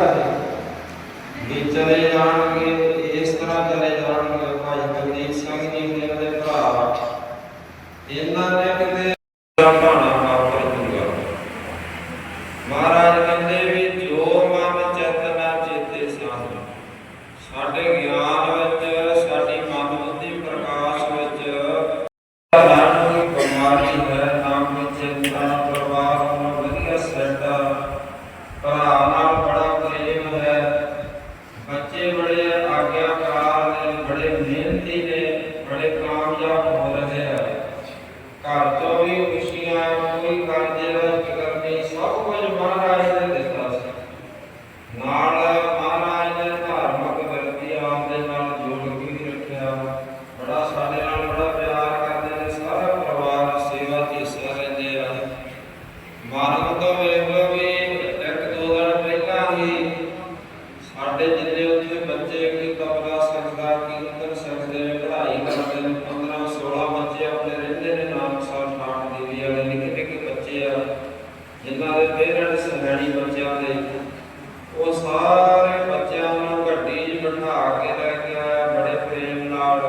ਹੈ ਵੀ ਚਲੇ ਜਾਣਗੇ ਇਸ ਤਰ੍ਹਾਂ ਚਲੇ ਜਾਣਗੇ ਭਾਈ ਕੁਲਦੀਪ ਸਿੰਘ ਜੀ ਨੇ ਉਹਦੇ ਭਰਾ ਇਹਨਾਂ ਨੇ ਕਿਤੇ ਭਾਣਾ ਵਾਪਰ ਜੂਗਾ ਮਹਾਰਾਜ ਕਹਿੰਦੇ ਵੀ ਜੋ ਮਨ ਚੇਤਨਾ ਚੇਤੇ ਸਾਧ ਸਾਡੇ ਗਿਆਨ ਵਿੱਚ ਸਾਡੀ ਮਨ ਬੁੱਧੀ ਪ੍ਰਕਾਸ਼ ਵਿੱਚ ਧਰਨ ਦੀ ਬਿਮਾਰੀ ਹੈ ਨਾਮ ਵਿੱਚ ਚਿੰਤਾ ਪ੍ਰਵਾਹ ਨੂੰ ਵਧੀਆ ਸੈਟ ਭਰਾ ਨਾਲ ਬੜਾ ਪ੍ਰੇਮ ਹੈ ਬੱਚੇ ਬੜੇ ਆਗਿਆਕਾਰ ਨੇ ਬੜੇ ਮਿਹਨਤੀ ਨੇ ਬੜੇ ਕਾਮਯਾਬ ਹੋ ਰਹੇ ਆ ਘਰ ਤੋਂ ਵੀ ਖੁਸ਼ੀਆਂ ਕੋਈ ਕਰਜ਼ੇ ਦਾ ਫਿਕਰ ਸਭ ਕੁਝ ਮਹਾਰਾਜ ਨੇ ਦਿੱਤਾ ਸੀ। ਨਾਲ ਦੇ ਪੇਰੈਂਟਸ ਹੈਣੀ ਬੱਚਿਆਂ ਦੇ ਉਹ ਸਾਰੇ ਬੱਚਿਆਂ ਨੂੰ ਗੱਡੀ 'ਚ ਬਿਠਾ ਕੇ ਲੈ ਕੇ ਆਇਆ ਬੜੇ ਪ੍ਰੇਮ ਨਾਲ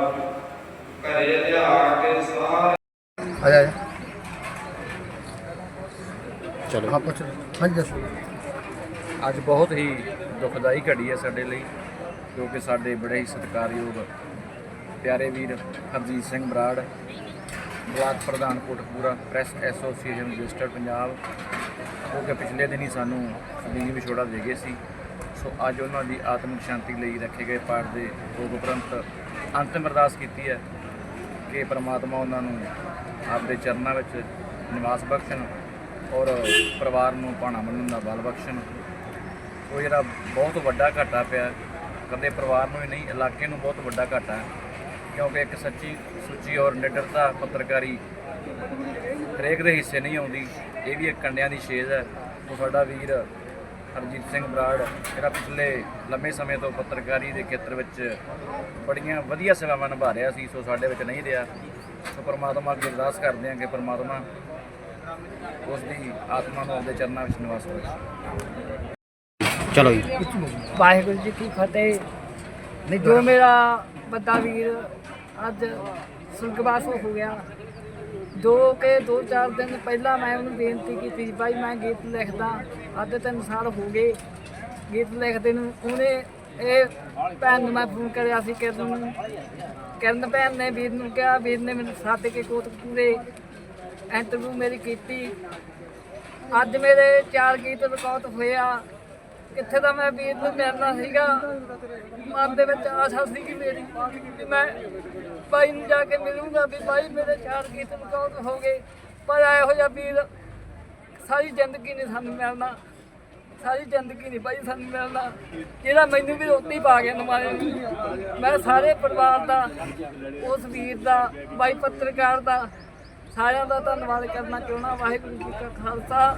ਘਰੇ ਲਿਆ ਕੇ ਸਾਰੇ। ਆ ਜਾ। ਚਲੋ। ਹਾਂ ਪੁੱਛ ਹਾਂਜੀ ਦੱਸੋ। ਅੱਜ ਬਹੁਤ ਹੀ ਦੁਖਦਾਈ ਘੜੀ ਹੈ ਸਾਡੇ ਲਈ ਕਿਉਂਕਿ ਸਾਡੇ ਬੜੇ ਹੀ ਸਤਿਕਾਰਯੋਗ ਪਿਆਰੇ ਵੀਰ ਹਰਜੀਤ ਸਿੰਘ ਬਰਾੜ ਬਲਾਕ ਪ੍ਰਧਾਨ Kotkapura press association registered Punjab ਜੋ ਕਿ ਪਿਛਲੇ ਦਿਨ ਹੀ ਸਾਨੂੰ ਸਦੀਵ ਵਿਛੋੜਾ ਦੇ ਗਏ ਸੀ। ਸੋ ਅੱਜ ਉਹਨਾਂ ਦੀ ਆਤਮਿਕ ਸ਼ਾਂਤੀ ਲਈ ਰੱਖੇ ਗਏ ਪਾਠ ਦੇ ਭੋਗ ਉਪਰੰਤ ਅੰਤਿਮ ਅਰਦਾਸ ਕੀਤੀ ਹੈ ਕਿ ਪ੍ਰਮਾਤਮਾ ਉਹਨਾਂ ਨੂੰ ਆਪਦੇ ਚਰਨਾਂ ਵਿੱਚ ਨਿਵਾਸ ਬਖਸ਼ਣ ਔਰ ਪਰਿਵਾਰ ਨੂੰ ਭਾਣਾ ਮੰਨਣ ਦਾ ਬਲ ਬਖਸ਼ਣ। ਉਹ ਜਿਹੜਾ ਬਹੁਤ ਵੱਡਾ ਘਾਟਾ ਪਿਆ, ਕਦੇ ਪਰਿਵਾਰ ਨੂੰ ਹੀ ਨਹੀਂ, ਇਲਾਕੇ ਨੂੰ ਬਹੁਤ ਵੱਡਾ ਘਾਟਾ ਹੈ। ਕਿਉਂਕਿ ਇੱਕ ਸੱਚੀ ਸੁੱਚੀ ਔਰ ਨਿਡਰਤਾ ਪੱਤਰਕਾਰੀ ਹਰੇਕ ਦੇ ਹਿੱਸੇ ਨਹੀਂ ਆਉਂਦੀ ਇਹ ਵੀ ਇੱਕ ਕੰਡਿਆਂ ਦੀ ਛੇਜ਼ ਹੈ। ਉਹ ਸਾਡਾ ਵੀਰ ਹਰਜੀਤ ਸਿੰਘ ਬਰਾੜ ਜਿਹੜਾ ਪਿਛਲੇ ਲੰਮੇ ਸਮੇਂ ਤੋਂ ਪੱਤਰਕਾਰੀ ਦੇ ਖੇਤਰ ਵਿੱਚ ਬੜੀਆਂ ਵਧੀਆ ਸੇਵਾਵਾਂ ਨਿਭਾ ਰਿਹਾ ਸੀ ਸੋ ਸਾਡੇ ਵਿੱਚ ਨਹੀਂ ਰਿਹਾ। ਸੋ ਪਰਮਾਤਮਾ ਅੱਗੇ ਅਰਦਾਸ ਕਰਦੇ ਹਾਂ ਕਿ ਪਰਮਾਤਮਾ ਉਸ ਦੀ ਆਤਮਾ ਨੂੰ ਆਪਦੇ ਚਰਨਾਂ ਵਿੱਚ ਨਿਵਾਸ ਬਖਸ਼ੇ। ਚਲੋ ਜੀ। ਵਾਹਿਗੁਰੂ ਜੀ ਕੀ ਫਤਿਹ। ਨਹੀਂ ਜੋ ਮੇਰਾ ਵੱਡਾ ਵੀਰ ਅੱਜ ਸੁਰਗਵਾਸ ਹੋ ਗਿਆ। ਜੋ ਕਿ ਦੋ ਚਾਰ ਦਿਨ ਪਹਿਲਾਂ ਮੈਂ ਉਹਨੂੰ ਬੇਨਤੀ ਕੀਤੀ ਸੀ ਭਾਈ ਮੈਂ ਗੀਤ ਲਿਖਦਾ, ਅੱਧ ਤਿੰਨ ਸਾਲ ਹੋ ਗਏ। ਗੀਤ ਲਿਖਦੇ ਨੂੰ ਉਹਨੇ ਇਹ ਭੈਣ ਨੂੰ ਮੈਂ ਫੋਨ ਕਰਿਆ ਸੀ, ਕਿਰਨ ਨੂੰ। ਕਿਰਨ ਭੈਣ ਨੇ ਵੀਰ ਨੂੰ ਕਿਹਾ, ਵੀਰ ਨੇ ਮੈਨੂੰ ਸੱਦ ਕੇ ਕੋਟਕਪੂਰੇ ਇੰਟਰਵਿਊ ਮੇਰੀ ਕੀਤੀ। ਅੱਜ ਮੇਰੇ ਚਾਰ ਗੀਤ ਰਿਕਾਰਡ ਹੋਇਆ ਕਿੱਥੇ ਦਾ ਮੈਂ ਵੀਰ ਨੂੰ ਮਿਲਣਾ ਸੀਗਾ, ਮਨ ਦੇ ਵਿੱਚ ਆਸ਼ਾ ਸੀ ਮੇਰੀ ਕਿ ਮੈਂ ਭਾਈ ਨੂੰ ਜਾ ਕੇ ਮਿਲੂੰਗਾ ਵੀ ਭਾਈ ਮੇਰੇ ਚਾਰ ਗੀਤ ਰਿਕਾਰਡ ਹੋ ਗਏ। ਪਰ ਇਹੋ ਜਿਹਾ ਵੀਰ ਸਾਰੀ ਜ਼ਿੰਦਗੀ ਨਹੀਂ ਸਾਨੂੰ ਮਿਲਣਾ। ਸਾਰੀ ਜ਼ਿੰਦਗੀ ਨਹੀਂ ਭਾਈ ਸਾਨੂੰ ਮਿਲਣਾ। ਜਿਹੜਾ ਮੈਨੂੰ ਵੀ ਰੋਟੀ ਪਾ ਗਿਆ ਨਮਾਰੇ ਮੈਂ ਸਾਰੇ ਪਰਿਵਾਰ ਦਾ, ਉਸ ਵੀਰ ਦਾ ਬਾਈ ਪੱਤਰਕਾਰ ਦਾ ਸਾਰਿਆਂ ਦਾ ਧੰਨਵਾਦ ਕਰਨਾ ਚਾਹੁੰਦਾ। ਵਾਹਿਗੁਰੂ ਜੀ ਕਾ ਖਾਲਸਾ।